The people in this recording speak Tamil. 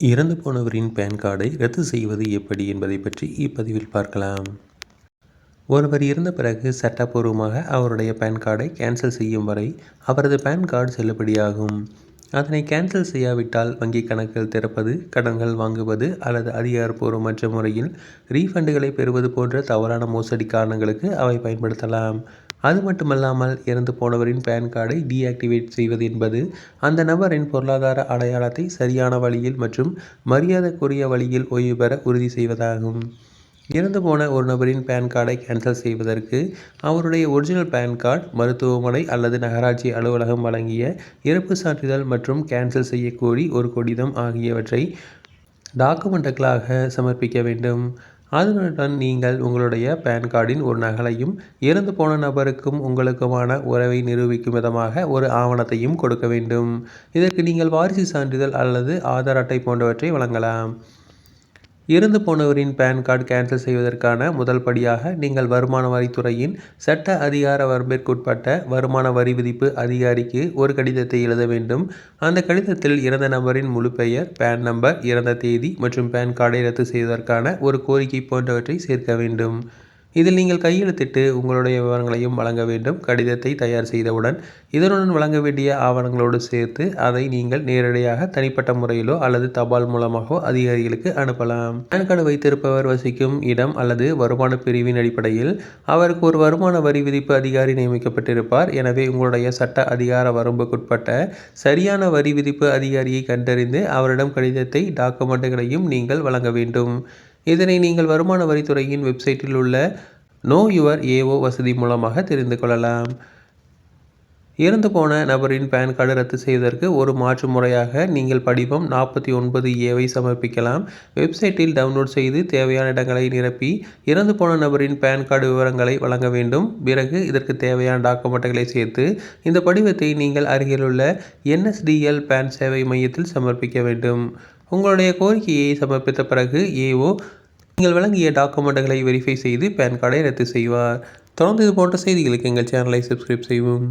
இறந்து போனவரின் பேன் கார்டை ரத்து செய்வது எப்படி என்பதை பற்றி இப்பதிவில் பார்க்கலாம். ஒருவர் இறந்த பிறகு சட்டப்பூர்வமாக அவருடைய பேன் கார்டை கேன்சல் செய்யும் வரை அவரது பேன் கார்டு செல்லுபடியாகும். அதனை கேன்சல் செய்யாவிட்டால் வங்கி கணக்கில் திறப்பது கடன்கள் வாங்குவது அல்லது அதிகாரப்பூர்வமற்ற முறையில் ரீஃபண்டுகளை பெறுவது போன்ற தவறான மோசடி காரணங்களுக்கு அவை பயன்படுத்தலாம். அது மட்டுமல்லாமல் இறந்து போனவரின் பேன் கார்டை டீஆக்டிவேட் செய்வது என்பது அந்த நபரின் பொருளாதார அடையாளத்தை சரியான வழியில் மற்றும் மரியாதைக்குரிய வழியில் ஓய்வு பெற உறுதி செய்வதாகும். இறந்து போன ஒரு நபரின் பேன் கார்டை கேன்சல் செய்வதற்கு அவருடைய ஒரிஜினல் பேன் கார்டு மருத்துவமனை அல்லது நகராட்சி அலுவலகம் வழங்கிய இறப்பு சான்றிதழ் மற்றும் கேன்சல் செய்யக்கோரி ஒரு கொடிதம் ஆகியவற்றை டாக்குமெண்ட்டுகளாக சமர்ப்பிக்க வேண்டும். அதனுடன் நீங்கள் உங்களுடைய பேன் கார்டின் ஒரு நகலையும் இறந்து போன நபருக்கும் உங்களுக்குமான உறவை நிரூபிக்கும் விதமாக ஒரு ஆவணத்தையும் கொடுக்க வேண்டும். இதற்கு நீங்கள் வாரிசு சான்றிதழ் அல்லது ஆதார் அட்டை போன்றவற்றை வழங்கலாம். இறந்து போனவரின் பேன் கார்டு கேன்சல் செய்வதற்கான முதல் படியாக நீங்கள் வருமான வரித்துறையின் சட்ட அதிகார வரம்பிற்குட்பட்ட வருமான வரி விதிப்பு அதிகாரிக்கு ஒரு கடிதத்தை எழுத வேண்டும். அந்த கடிதத்தில் இறந்த நபரின் முழு பெயர் பேன் நம்பர் இறந்த தேதி மற்றும் பேன் கார்டை ரத்து செய்வதற்கான ஒரு கோரிக்கை போன்றவற்றை சேர்க்க வேண்டும். இதில் நீங்கள் கையெழுத்திட்டு உங்களுடைய விவரங்களையும் வழங்க வேண்டும். கடிதத்தை தயார் செய்தவுடன் இதனுடன் வழங்க வேண்டிய ஆவணங்களோடு சேர்த்து அதை நீங்கள் நேரடியாக தனிப்பட்ட முறையிலோ அல்லது தபால் மூலமாகவோ அதிகாரிகளுக்கு அனுப்பலாம். பேன் கார்டு வைத்திருப்பவர் வசிக்கும் இடம் அல்லது வருமான பிரிவின் அடிப்படையில் அவருக்கு ஒரு வருமான வரி விதிப்பு அதிகாரி நியமிக்கப்பட்டிருப்பார். எனவே உங்களுடைய சட்ட அதிகார வரம்புக்குட்பட்ட சரியான வரி விதிப்பு அதிகாரியை கண்டறிந்து அவரிடம் கடிதத்தை டாக்குமெண்ட்டுகளையும் நீங்கள் வழங்க வேண்டும். இதனை நீங்கள் வருமான வரித்துறையின் வெப்சைட்டில் உள்ள நோ யுவர் ஏஓ வசதி மூலமாக தெரிந்து கொள்ளலாம். இறந்து போன நபரின் பேன் கார்டு ரத்து செய்வதற்கு ஒரு மாற்று முறையாக நீங்கள் படிவம் நாற்பத்தி ஒன்பது ஏவை சமர்ப்பிக்கலாம். வெப்சைட்டில் டவுன்லோட் செய்து தேவையான இடங்களை நிரப்பி இறந்து போன நபரின் பேன் கார்டு விவரங்களை வழங்க வேண்டும். பிறகு இதற்கு தேவையான டாக்குமெண்ட்டுகளை சேர்த்து இந்த படிவத்தை நீங்கள் அருகிலுள்ள என்எஸ்டிஎல் பேன் சேவை மையத்தில் சமர்ப்பிக்க வேண்டும். உங்களுடைய கோரிக்கையை சமர்ப்பித்த பிறகு ஏஓ நீங்கள் வழங்கிய டாக்குமெண்ட்டுகளை வெரிஃபை செய்து பேன் கார்டை ரத்து செய்வார். தொடர்ந்து இது போன்ற செய்திகளுக்கு எங்கள் சேனலை சப்ஸ்கிரைப் செய்வோம்